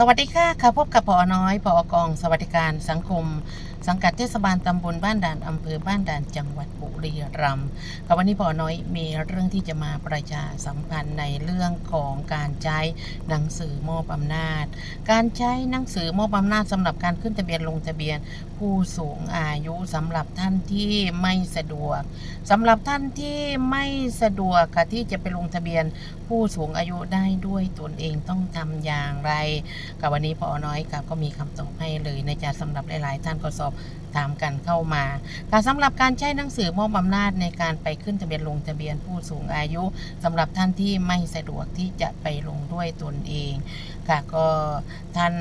สวัสดีค่ะค่ะพบกับพอน้อยพอกอง สวัสดิการสังคม สังกัดเทศบาลตำบลบ้านด่านอำเภอบ้านด่านจังหวัดบุรีรัมย์ค่ะวันนี้พอน้อยมีเรื่องที่จะมาประชาสัมพันธ์ในเรื่องของการใช้หนังสือมอบอำนาจ การใช้หนังสือมอบอำนาจสำหรับการขึ้นทะเบียนลงทะเบียนผู้สูงอายุสำหรับท่านที่ไม่สะดวกสำหรับท่านที่ไม่สะดวกค่ะที่จะไปลงทะเบียนผู้สูงอายุได้ด้วยตนเองต้องทำอย่างไรกับวันนี้พอน้อยกับก็มีคำตอบให้เลยในะจ๊ะสำหรับหลาย ๆ ท่านก็สอบถามกันเข้ามาค่สำหรับการใช้หนังสือมอบอำนาจในการไปขึ้นทะเบียนลงทะเบียนผู้สูงอายุสำหรับท่านที่ไม่สะดวกที่จะไปลงด้วยตนเองค่ะก็ท่าน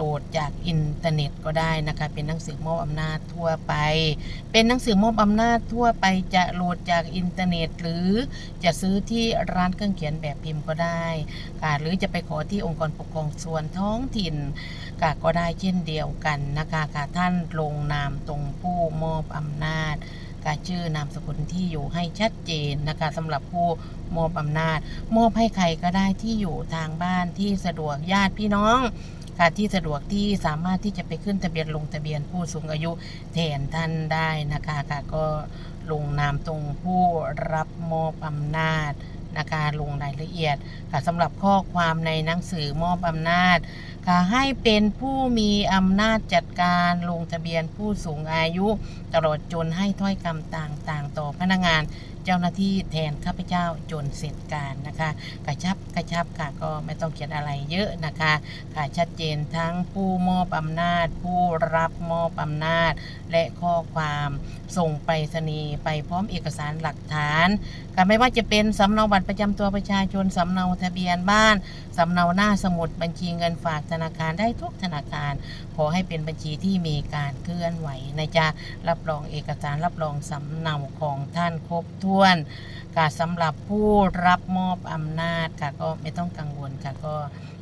โหลดจากอินเทอร์เน็ตก็ได้นะคะ เป็นหนังสือมอบอำนาจทั่วไป เป็นหนังสือมอบอำนาจทั่วไปจะโหลดจากอินเทอร์เน็ต หรือจะซื้อที่ร้านเครื่องเขียนแบบพิมพ์ก็ได้ค่ะหรือจะไปขอที่องค์กรปกครองส่วนท้องถิ่นค่ะก็ได้เช่นเดียวกันนะคะค่ะท่านลงนามตรงผู้มอบอำนาจค่ะชื่อนามสกุลที่อยู่ให้ชัดเจนนะคะสำหรับผู้มอบอำนาจ มอบให้ใครก็ได้ที่อยู่ทางบ้านที่สะดวกญาติพี่น้อง ค่ะที่สะดวกที่สามารถที่จะไปขึ้นทะเบียนลงทะเบียนผู้สูงอายุแทนท่านได้นะคะค่ะก็ลงนามตรงผู้รับมอบอำนาจนะคะลงรายละเอียดค่ะสำหรับข้อความในหนังสือมอบอำนาจค่ะให้เป็นผู้มีอำนาจจัดการลงทะเบียนผู้สูงอายุ ตลอดจนให้ถ้อยคำต่างๆ ต่อพนักงานเจ้าหน้าที่แทนข้าพเจ้าจนเสร็จการนะคะ กระชับกระชับค่ะก็ไม่ต้องเขียนอะไรเยอะนะคะค่ะชัดเจนทั้งผู้มอบอำนาจ ผู้รับมอบอำนาจ และข้อความส่งไปรษณีย์ไปพร้อมเอกสารหลักฐานค่ะไม่ว่าจะเป็นสำเนาบัตรประจำตัวประชาชนสำเนาทะเบียนบ้านสำเนาหน้าสมุดบัญชีเงินฝากธนาคารได้ทุกธนาคาร ขอให้เป็นบัญชีที่มีการเคลื่อนไหวนะจ๊ะรับรองเอกสารรับรองสำเนาของท่านครบถ้วนค่ะสำหรับผู้รับมอบอำนาจค่ะก็ไม่ต้องกังวลค่ะก็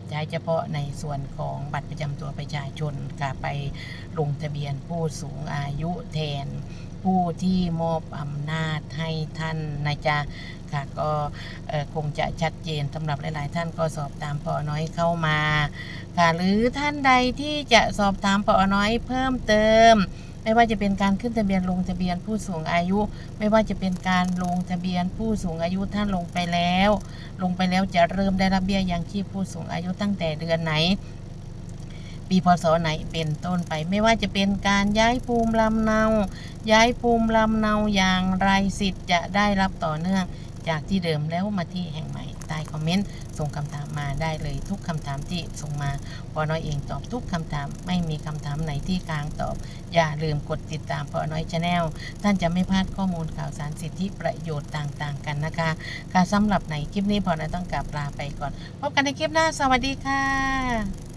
ใช้เฉพาะในส่วนของบัตรประจำตัวประชาชนค่ะไปลงทะเบียนผู้สูงอายุแทน ผู้ที่มอบอำนาจให้ท่านนะจ๊ะค่ะก็คงจะชัดเจนสำหรับหลาย ๆ ท่านก็สอบตามปอน้อยเข้ามาค่ะหรือท่านใดที่จะสอบถามปอน้อยเพิ่มเติม ไม่ว่าจะเป็นการขึ้นทะเบียนลงทะเบียนผู้สูงอายุ ไม่ว่าจะเป็นการลงทะเบียนผู้สูงอายุท่านลงไปแล้ว ลงไปแล้วจะเริ่มได้รับเบี้ยยังชีพผู้สูงอายุตั้งแต่เดือนไหน ปีพศไหนเป็นต้นไป ไม่ว่าจะเป็นการย้ายภูมิลำเนา ย้ายภูมิลำเนาอย่างไรสิทธิ์จะได้รับต่อเนื่องจากที่เดิมแล้วมาที่แห่งใหม่ ใต้คอมเมนต์ ส่งคำถามมาได้เลยทุกคำถามที่ส่งมาพอน้อยเองตอบทุกคำถาม ไม่มีคำถามไหนที่กลางตอบ อย่าลืมกดติดตามพอน้อยชาแนลท่านจะไม่พลาดข้อมูลข่าวสารสิทธิประโยชน์ต่างๆ กันนะคะค่ะสำหรับในคลิปนี้พอน้อยต้องกลับลาไปก่อน พบกันในคลิปหน้าสวัสดีค่ะ